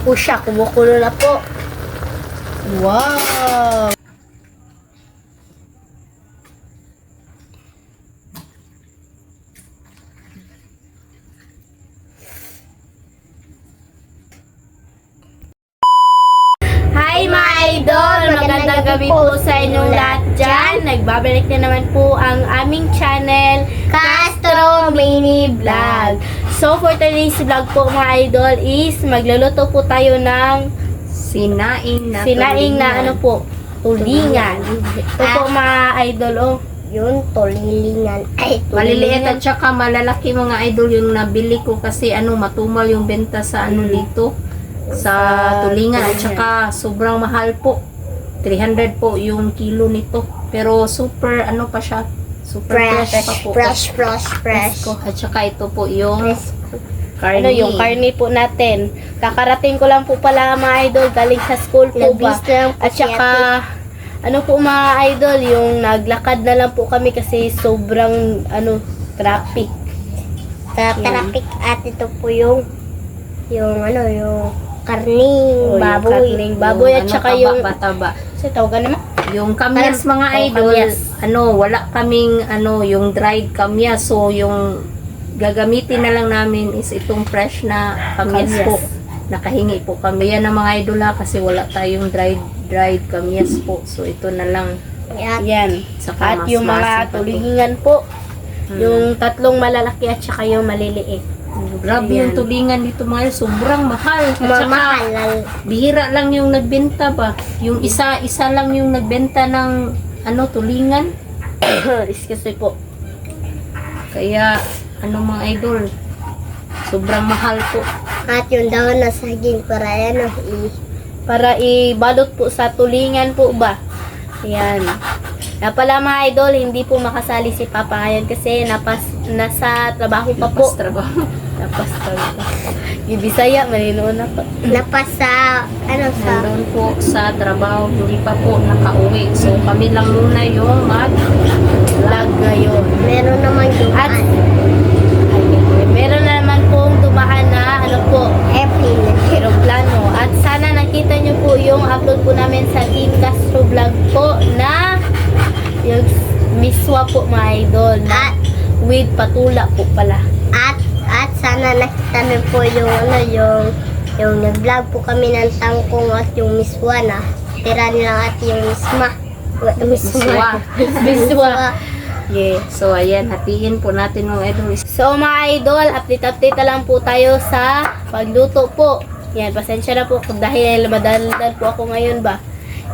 po siya. Kumukulo na po. Wow! Hi mga idol! Magandang gabi po sa inyong lahat dyan. Nagbabalik na naman po ang aming channel, Castro Mini Vlog. So for today's vlog po mga idol is magluluto po tayo ng Sinaing na sinaing na tulingan. ano po, tulingan. Ito po mga idol, oh. Yun, tulilingan. Ay, Maliliit at saka malalaki mga idol yung nabili ko kasi ano matumal yung benta sa ano Mm. dito sa tulingan at saka sobrang mahal po. 300 po yung kilo nito. Pero super ano pa siya? Super fresh, fresh, po. fresh, fresh, fresh. Ko. At saka ito po yung Fresh. karne. Ano yung karne po natin. Kakarating ko lang po pala mga idol galing sa school po ba. At saka, ano po mga idol, yung naglakad na lang po kami kasi sobrang, ano, traffic. Sa traffic at ito po yung yung ano, yung karning O, yung baboy. karning baboy at ano, saka taba, yung, bataba. kasi tawagan naman. Yung kamyas mga Oh, idol, kamyas. ano, wala kaming ano, yung dried kamyas. So yung gagamitin na lang namin is itong fresh na kamyas, Kamyas. po. Nakahingi po kami yan ng mga idol ha, kasi wala tayong dried dried kamyas po. So ito na lang. At Yan. Saka At yung mga tulingan po, Hmm. yung tatlong malalaki at saka yung maliliit. Grabe yung Ayan. tulingan dito mga. Sobrang mahal. At saka, mamahal bihira lang yung nagbenta ba. Yung isa, isa lang yung nagbenta ng ano, tulingan. Excuse me po. Kaya, ano mga idol, sobrang mahal po. At yung daw na saging para ano, i Para ibalot po sa tulingan po ba? Yan. Kaya pala mga idol, hindi po makasali si Papa ngayon kasi napas, nasa trabaho pa po. Pas trabaho. Napas talaga. Yung Bisaya, malinoon na po. napas sa ano sa Nandun po sa trabaho, hindi pa po nakauwi. So, kami lang muna yung mag Vlog ngayon. meron naman yung At ay, meron na naman pong dumaan na ano po, April. aeroplano. At sana nakita nyo po yung upload po namin sa Team Castro Vlog po na yung miswa po mga idol na At with patula po pala. At at sana nakita niyo po yung ano yung yung nag-vlog po kami ng tangkong at yung miswa na tira nilang at yung misma. Wa- Miswa. Miswa. Yeah. So, ayan, hatiin po natin mga idol. So mga idol, update-update lang po tayo sa pagluto po. Yan, pasensya na po kung dahil madaldal po ako ngayon ba.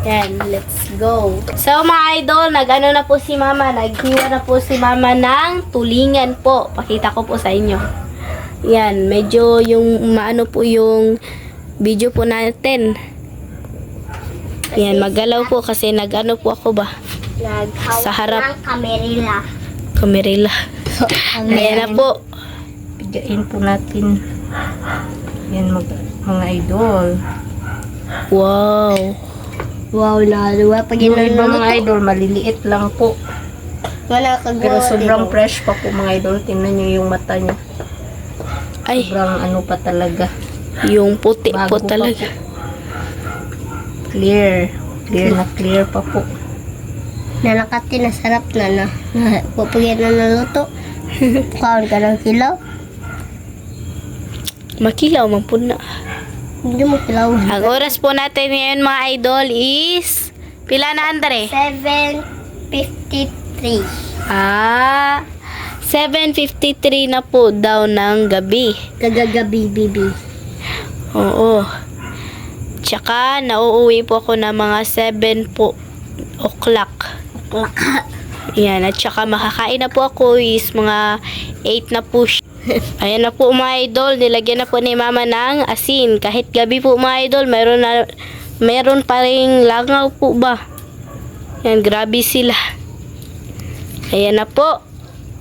Yan, let's go. So mga idol, nag-ano na po si mama, naghiwa na po si mama ng tulingan po. Pakita ko po sa inyo. Yan, medyo yung maano po yung video po natin. Yan, magalaw po kasi nag-ano po ako ba? Sa harap. kamerila. Kamerila. Ayan na po. Pigain po natin. Yan, mag, mga idol. Wow. Wow, naluwa pag Yung iba mga idol, maliliit lang po. Wala kagawa. Pero sobrang fresh pa po mga idol. Tingnan nyo yung mata niya. Ay, Sobrang ano pa talaga. yung puti po Bago pa talaga. Clear. Clear na clear pa po. Nalakati na sarap na na. Pupagyan na naluto. Kaon ka ng kilaw. Makilaw man po na. Hindi mo kilaw. Ang oras po natin ngayon mga idol is pila na Andre? 7.53. Ah, 7.53 na po daw ng gabi. Kagagabi, bibi. Oo. Tsaka, nauuwi po ako ng mga 7 po o'clock. Yan, at tsaka makakain na po ako is mga 8 na po siya. Ayan na po mga idol, nilagyan na po ni mama ng asin. Kahit gabi po mga idol, meron na meron pa ring langaw po ba? Yan, grabe sila. Ayan na po.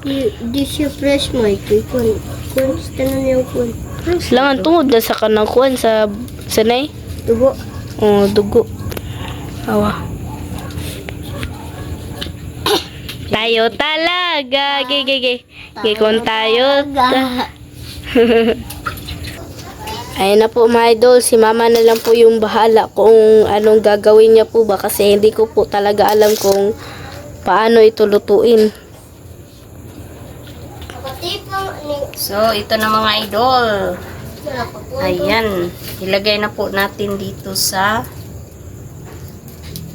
Di, siya fresh mo. Ito kun. Kun, tanan yung kun. Fresh. Langan tungod na sa kanang kuwan sa sanay. Dugo. Oh, dugo. Awa. Tayo talaga. Gigi, gigi. Gigi kung tayo. Ta- Ayun na po mga idol, si mama na lang po yung bahala kung anong gagawin niya po ba kasi hindi ko po talaga alam kung paano ito lutuin. So, ito na mga idol. Ayan. Ilagay na po natin dito sa...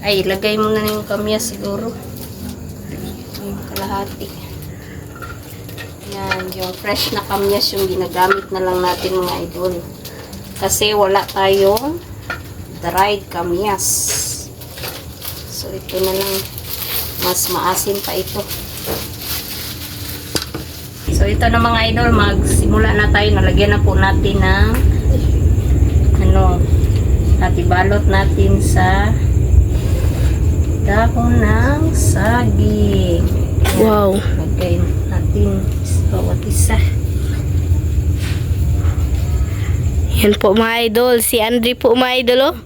Ay, ilagay mo na yung kamya siguro. Kalahati. Yan, yung fresh na kamyas yung ginagamit na lang natin mga idol. Kasi wala tayong dried kamyas. So, ito na lang. Mas maasim pa ito. So, ito na mga idol, magsimula na tayo. Nalagyan na po natin ng ano, at ibalot natin sa dahon ng saging. Wow. Lagay natin bawat isa. Yan po mga idol, si Andre po mga idol oh.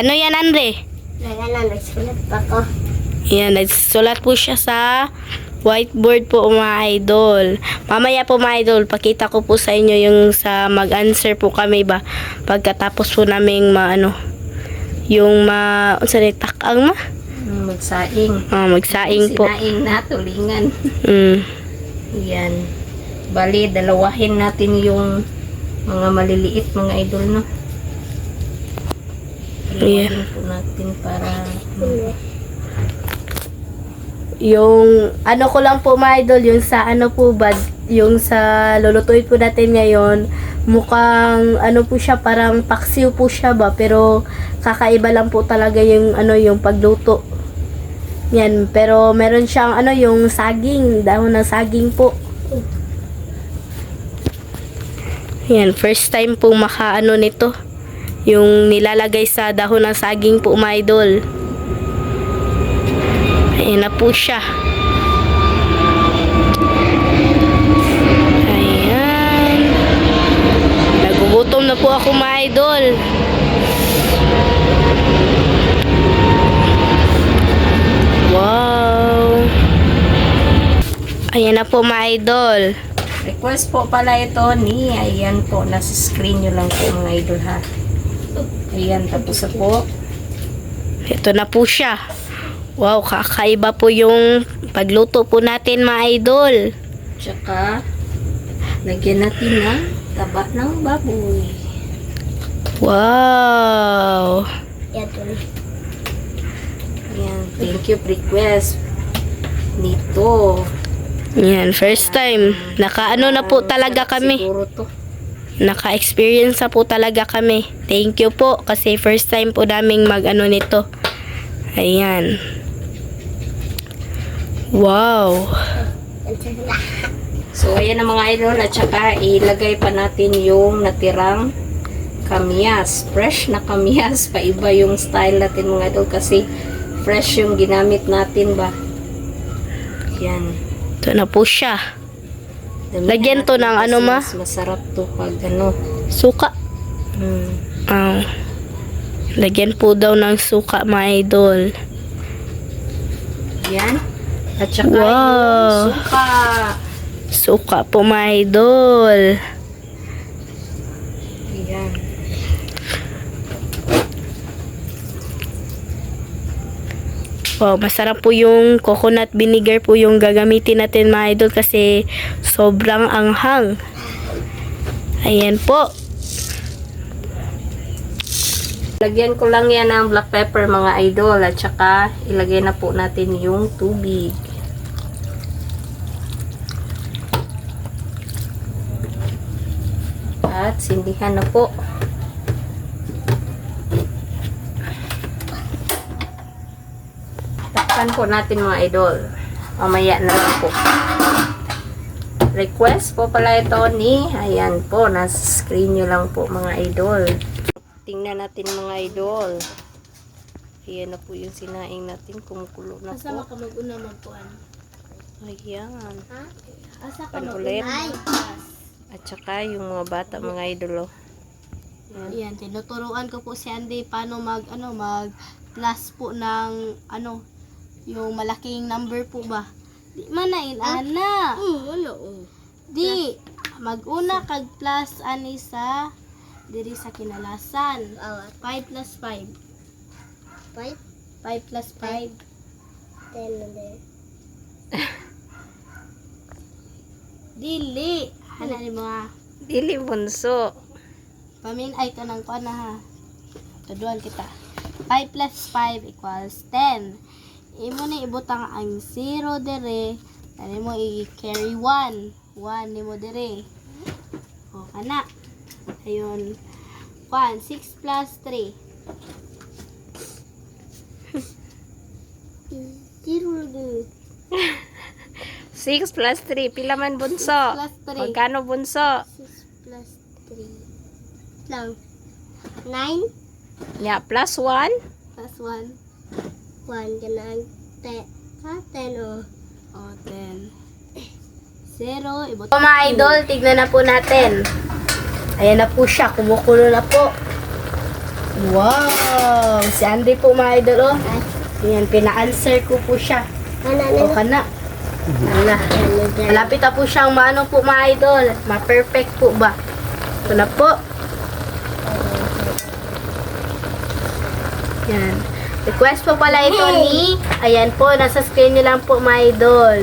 Ano yan Andre? Nagalan, nagsulat pa ko. Yan, nagsulat po siya sa whiteboard po mga idol. Mamaya po mga idol, pakita ko po sa inyo yung sa mag-answer po kami ba. Pagkatapos po naming maano, yung ma, unsa ni takang ma? Magsaing. Ah, magsaing po. Sinaing na, tulingan. Mm. Yan. Bali, dalawahin natin yung mga maliliit mga idol, no? Yeah. Dalawahin po natin para Yung ano ko lang po mga idol, yung sa ano po ba, yung sa lulutuin po natin ngayon, mukhang ano po siya, parang paksiw po siya ba, pero kakaiba lang po talaga yung ano yung pagluto. Yan, pero meron siyang ano yung saging, dahon ng saging po. Yan, first time po makaano nito. Yung nilalagay sa dahon ng saging po, mga idol. Ayan na po siya. Ayan. Nagugutom na po ako mga idol. Ayan na po mga idol. Request po pala ito ni, ayan po, nasa screen nyo lang po mga idol ha. Ayan, tapos na po. Ito na po siya. Wow, kakaiba po yung pagluto po natin mga idol. Tsaka, lagyan natin ng taba ng baboy. Wow. Tuloy. Ayan, thank you request nito. Yan, first time. Nakaano na po talaga kami. Naka-experience na po talaga kami. Thank you po kasi first time po naming mag-ano nito. Ayan. Wow. So, ayan ang mga idol. At saka, ilagay pa natin yung natirang kamyas. Fresh na kamyas. Paiba yung style natin mga idol kasi fresh yung ginamit natin ba. Yan. Ito na po siya. Lagyan to ng ano, ma? Mas masarap to pag ano. Suka. Hmm. Ah. lagyan po daw ng suka mga idol. Yan. At saka Wow. suka. Suka po mga idol. Yan. Wow, masarap po yung coconut vinegar po yung gagamitin natin mga idol kasi sobrang anghang. Ayan po. Lagyan ko lang yan ng black pepper mga idol at saka ilagay na po natin yung tubig. At sindihan na po. Takpan po natin mga idol. Mamaya na lang po. Request po pala ito ni, ayan po, nasa screen nyo lang po mga idol. Tingnan natin mga idol. Ayan na po yung sinaing natin. Kumukulo na po. ka mag-una magpuan? Ayan. Asa Pan ulit. Ay, At saka yung mga bata mga idol. Oh. Ayan, tinuturuan ko po si Andy paano mag, ano, mag plus po ng, ano, yung malaking number po ba? Di manain, ana. mm, ano, oh. Di, Maguna kag plus ani sa diri sa kinalasan. Oh, 5 plus 5. 5, 5 plus 5. 10 na din. Dili. Hala ni mga Dili bunso. pamin ay kanang kuan na ha. Tuduan kita. 5 plus 5 equals 10. Imo ni ibutang ang 0 dire. Tani mo i-carry 1. 1 nimo dire. O kana. Ayun. 1 6 plus 3. Zero din. 6 plus 3. Pila man bunso? Plus 3. Magkano bunso? 6 plus 3. Lang. 9. Ya, plus 1. Plus 1. 1. Ganang 10. Ha? 10 oh. O, 10. 0. Ibutang. So, mga idol, tignan na po natin. Ayan na po siya. Kumukulo na po. Wow! Si Andy po, mga idol, oh. Ayan, pina-answer ko po siya. Ano O, na? kana. Ala. Ano dyan? Malapit na po siyang maano po, mga idol. Ma-perfect po ba? Ito na po. Yan. Request po pala ito ni, ayan po, nasa screen nyo lang po mga idol.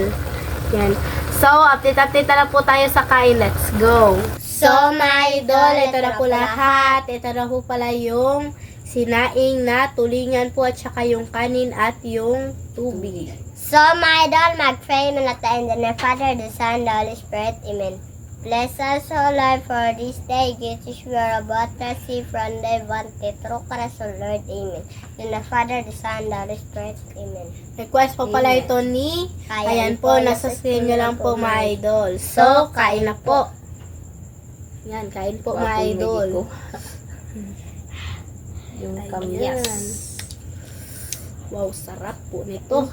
Yan. So, update-update na lang po tayo sa kain. Let's go. So, mga idol, ito na po lahat. Ito na po pala yung sinaing na tulingan po at saka yung kanin at yung tubig. So, my idol, mag-pray na natin in the name of Father, the Son, the Holy Spirit. Amen. Bless us, O Lord, for this day. Give us we are about to see from the Vante. Through Christ, O Lord. Amen. In the Father, the Son, the Holy Spirit. Amen. Request po pala ito ni, Ayan ayan po, nasa screen nyo lang po mga idol. So, kain na po. Yan, kain po mga idol. Yung kamyas. Wow, sarap po nito.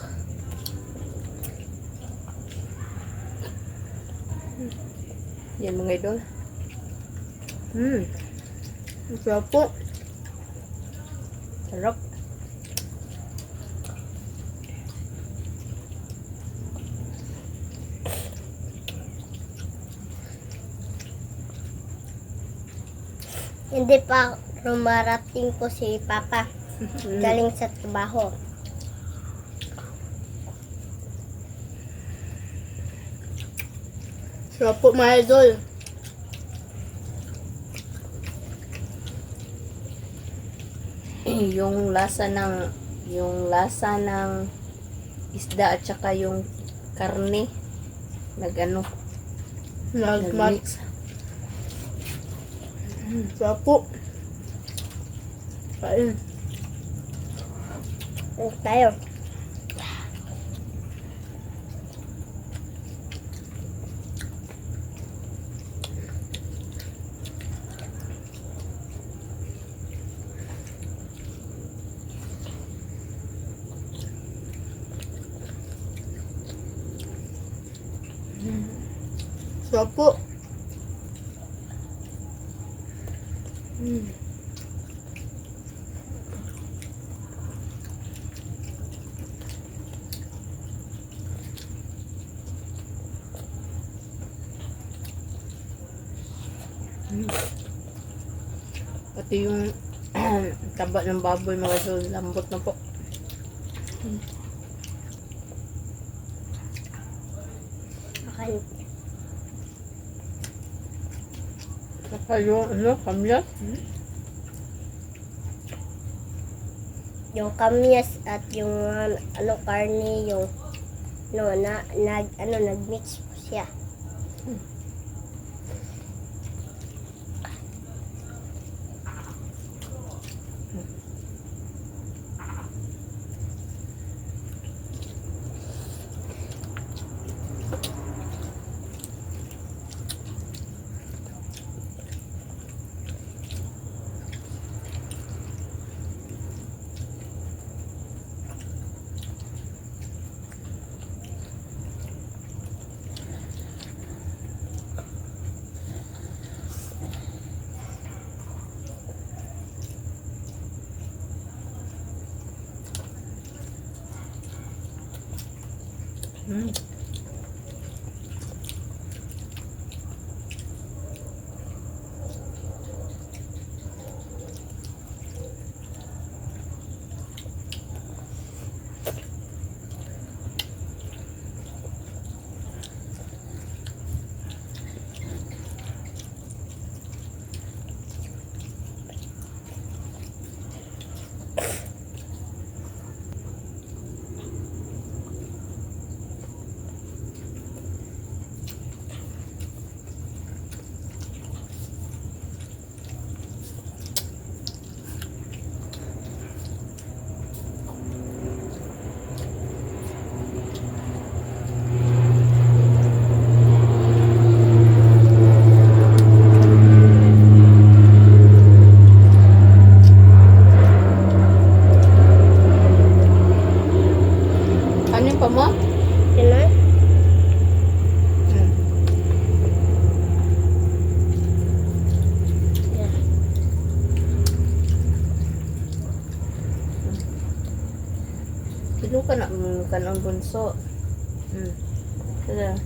Yan mga idol. Hmm. Ang Sarap po. Sarap. Hindi pa rumarating po si Papa. Galing sa trabaho. Sarap po mga idol. yung lasa ng yung lasa ng isda at saka yung karne nagano nagmix Sarap po. Kain. Ulit tayo. Sarap po. Hmm. pati yung taba ng baboy mga idol lambot na po Okay. saka yung ano kamyas Yung kamyas at yung uh, ano karne yung no na nag ano nagmix po siya. Kino ka na mm, ka ng bunso. Mm. Tara.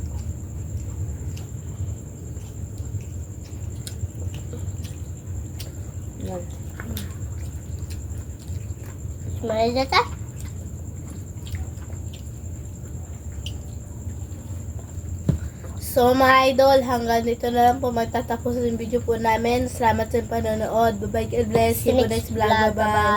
Yan. Smile na ta. So mga idol, hanggang dito na lang po magtatapos yung video po namin. Salamat sa panonood. Bye-bye. God bless. You next vlog. Bye-bye.